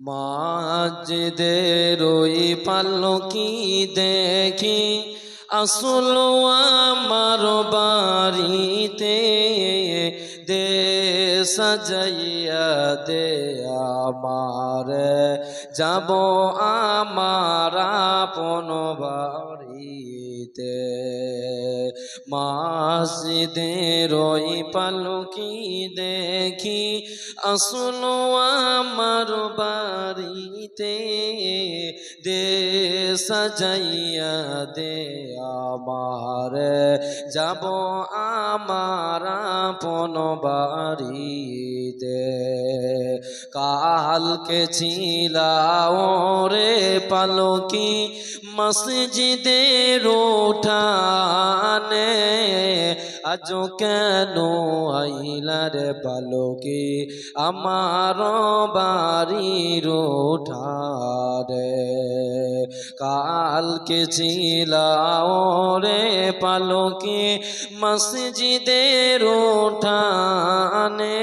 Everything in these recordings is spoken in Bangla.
মাঝদের ওই পালকি দেখি আসলো আমার বাড়িতে দে সাজাইয়া দে আমার। যাব আমার আপন বাড়িতে মসজিদের ওই পালকি দেখি, আসলো আমার বাড়িতে দে সাজাইয়া দে আমার। যাব আমার আপন বাড়িতে। কালকে ছিলাও রে পালকি মসজিদের ওঠানে আজ কেন আইলার পালকি? আমার বাড়ির ওঠারে কালকে ছিলাও রে পালকি? মসজিদের ওঠানে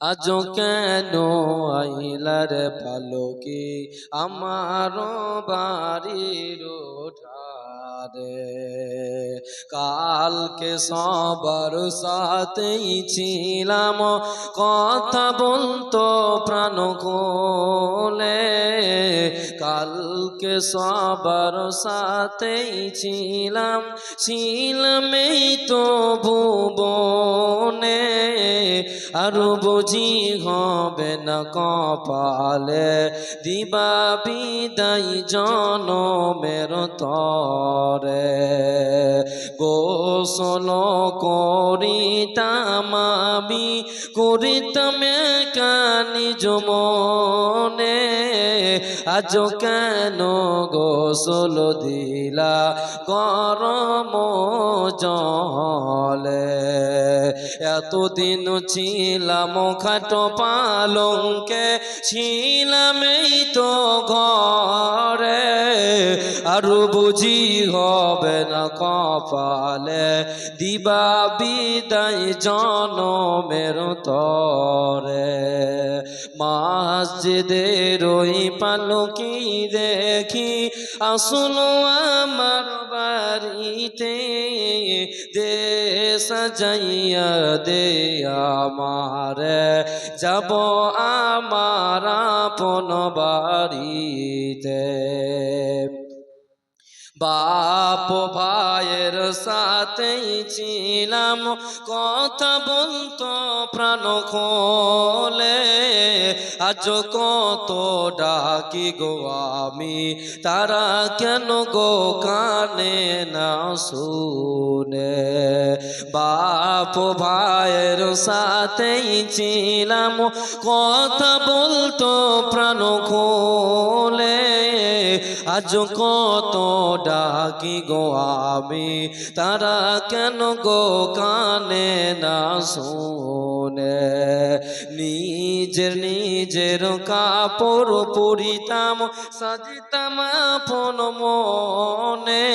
আজ কেন আইলার ভালো কি আমার বাড়ির ওঠারে কালকে সবার সাথেই ছিলাম, কথা বলতো প্রাণ কোলে। কালকে সবার সাথেই ছিলাম ছিলাম এই তো ভুবনে। আর বুঝি হবে না কপালে, দিবা বিদায় জনমের তরে গোসল করিতাম আমি, করিতাম কানি জমনে আজ কেন গোসল দিলা গরম জলে? এতদিন ছিলাম খাটো পালঙ্কে, ছিলাম এই তো ঘরে। আরও বুঝি হবে না কপালে। দিবা বিদায় জনমের তরে। মসজিদের ওই পালকি দেখি, আসলো আমার বাড়িতে দে সাজাইয়া দে আমার। যাব আমার আপন বাড়িতে। বাপ ভাইয়ের সাথেই ছিলাম। কথা বলতো, প্রাণ খোলে। আজ কত ডাকি গো আমি, তারা কেন গো কানে না শুনে? বাপ ভাইয়ের সাথেই ছিলাম। কথা বলতো, প্রাণ খোলে। আজ কত ডাকি গো আমি তারা কেন গো কানে না শোনে? নিজের নিজের কাপড় পরিতাম, সাজিতাম আপন মনে।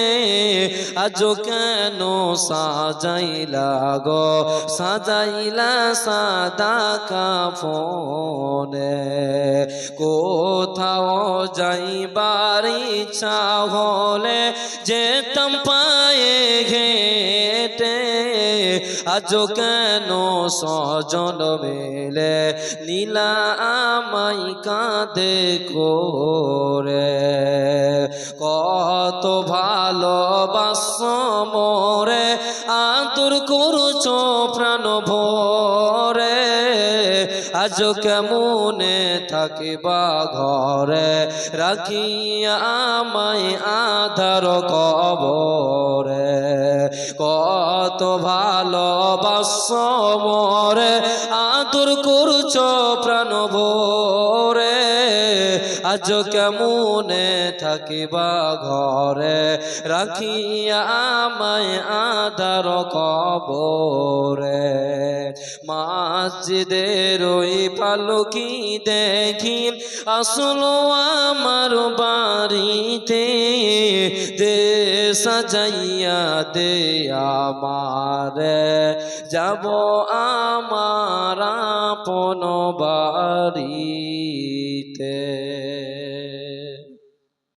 আজ কেন সাজাইলা গো? সাজাইলা সাদা কাফনে। কোথাও যাইবার ইচ্ছা হলে যেতাম ঘেটে আজ কেন সজন মেলে? নীলা আমাই কাঁদে করে। কত ভালোবাস মোরে, আদর করছ প্রাণ ভরে। আজ কেমনে থাকিবা ঘরে? রাখিয়া আমায় আধার কবরে। কত ভালোবাস মরে। আদর করছ প্রাণ আজ কেমনে থাকিবা ঘরে? রাখিয়া আমায় আধার কবরে। মসজিদের ওই পালকি দেখি আসলো আমার বাড়িতে। দে সাজাইয়া দে আমার। যাব আমার আপন